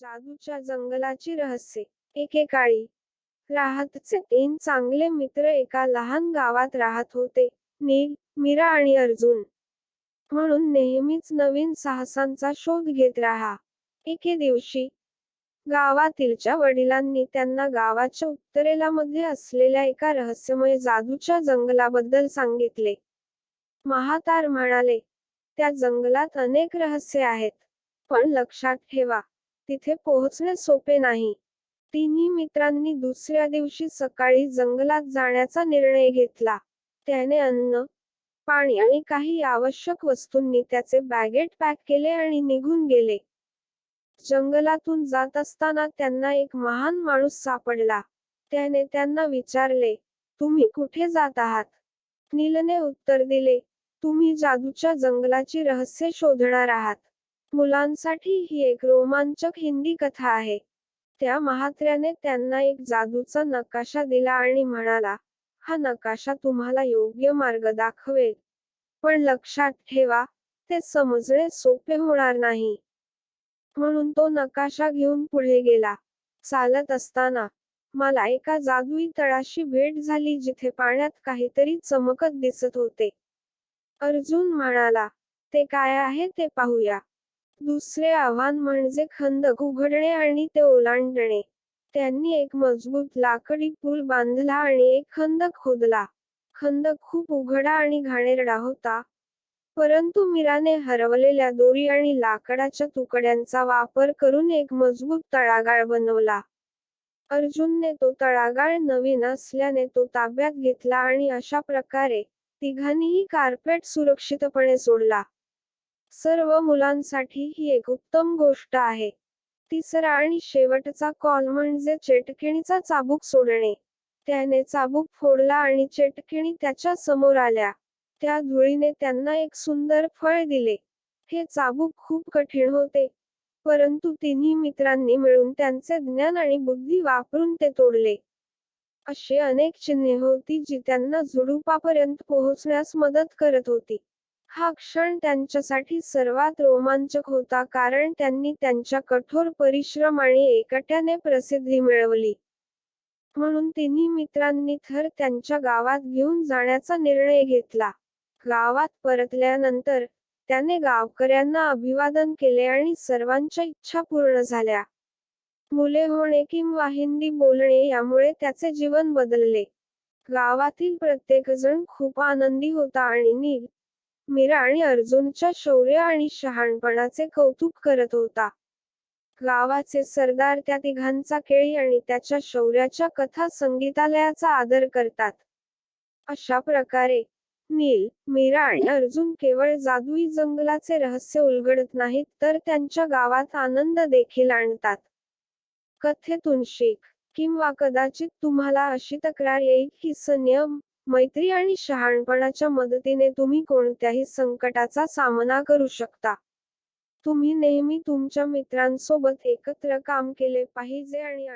जादूच्या जंगलाची रहस्ये. एकेकाळी राहतचे तीन चांगले मित्र एका लहान गावात राहत होते. नील मीरा आणि अर्जुन. म्हणून नेहमीच नवीन साहसांचा शोध घेत राहा. एके दिवशी गावातीलच्या वडिलांनी त्यांना गावाच्या उत्तरेला मध्ये असलेल्या एका रहस्यमय जादूच्या जंगलाबद्दल सांगितले. महातार म्हणाले त्या जंगलात अनेक रहस्य आहेत. पण लक्षात ठेवा तिथे पोहोचणे सोपे नाही. तिन्ही मित्रांनी दुसऱ्या दिवशी सकाळी जंगलात जाण्याचा निर्णय घेतला. त्याने अन्न पाणी आणि काही आवश्यक वस्तूंनी त्याचे बॅगेट पॅक केले आणि निघून गेले. जंगलातून जात असताना त्यांना एक महान माणूस सापडला. त्याने त्यांना विचारले तुम्ही कुठे जात आहात? नीलने उत्तर दिले तुम्ही जादूच्या जंगलाची रहस्य शोधणार आहात. मुलांसाठी ही एक रोमांचक हिंदी कथा आहे. त्या महात्र्याने त्यांना एक जादूचा नकाशा दिला आणि म्हणाला हा नकाशा तुम्हाला योग्य मार्ग दाखवेल. पण लक्षात ठेवा ते समजणे सोपे होणार नाही. म्हणून तो नकाशा घेऊन पुढे गेला. चालत असताना मला एका जादुई तळाशी भेट झाली जिथे पाण्यात काहीतरी चमकत दिसत होते. अर्जुन म्हणाला ते काय आहे ते पाहूया. दुसरे आव्हान म्हणजे खंदक उघडणे आणि ते ओलांडणे. त्यांनी एक मजबूत लाकडी पूल बांधला आणि एक खंदक खोदला. खंदक खूप उघडा आणि घाणेरडा होता. परंतु मीराने हरवलेल्या दोरी आणि लाकडाच्या तुकड्यांचा वापर करून एक मजबूत तळागाळ बनवला. अर्जुनने तो तळागाळ नवीन असल्याने तो ताब्यात घेतला आणि अशा प्रकारे तिघांनीही कार्पेट सुरक्षितपणे सोडला. सर्व मुलांसाठी ही एक उत्तम गोष्ट आहे. तिसरा आणि शेवटचा कॉल म्हणजे चेटकिणीचा चाबूक सोडणे. त्याने चाबूक फोडला आणि चेटकिणी त्याच्यासमोर आल्या. त्या धुळीने त्यांना एक सुंदर फळ दिले. हे चाबूक खूप कठीण होते. परंतु तिन्ही मित्रांनी मिळून त्यांचे ज्ञान आणि बुद्धी वापरून ते तोडले. अशी अनेक चिन्हे होती जी त्यांना झुडुपापर्यंत पोहोचण्यास मदत करत होती. हा क्षण त्यांच्यासाठी सर्वात रोमांचक होता कारण त्यांनी त्यांच्या कठोर परिश्रम आणि एकट्याने प्रसिद्धी मिळवली. म्हणून तिन्ही मित्रांनी थर त्यांच्या गावात घेऊन जाण्याचा निर्णय घेतला. गावात परतल्यानंतर त्याने गावकऱ्यांना अभिवादन केले आणि सर्वांच्या इच्छा पूर्ण झाल्या. मुले होणे किंवा हिंदी बोलणे यामुळे त्याचे जीवन बदलले. गावातील प्रत्येकजण खूप आनंदी होता आणि नील मीरा आणि अर्जुनच्या शौर्य आणि शहाणपणाचे कौतुक करत होता. गावाचे सरदार त्या तिघांचा केळी आणि त्याच्या शौर्याच्या कथा संगीतालयाचा आदर करतात. अशा प्रकारे नील मीरा आणि अर्जुन केवळ जादुई जंगलाचे रहस्य उलगडत नाहीत तर त्यांच्या गावात आनंद देखील आणतात. कथेतून शिक किंवा कदाचित तुम्हाला अशी तक्रार येईल की संयम मैत्री आणि शहाणपणाच्या मदतीने तुम्ही कोणत्याही संकटाचा सामना करू शकता. तुम्ही नेहमी तुमच्या मित्रांसोबत एकत्र काम केले पाहिजे आणि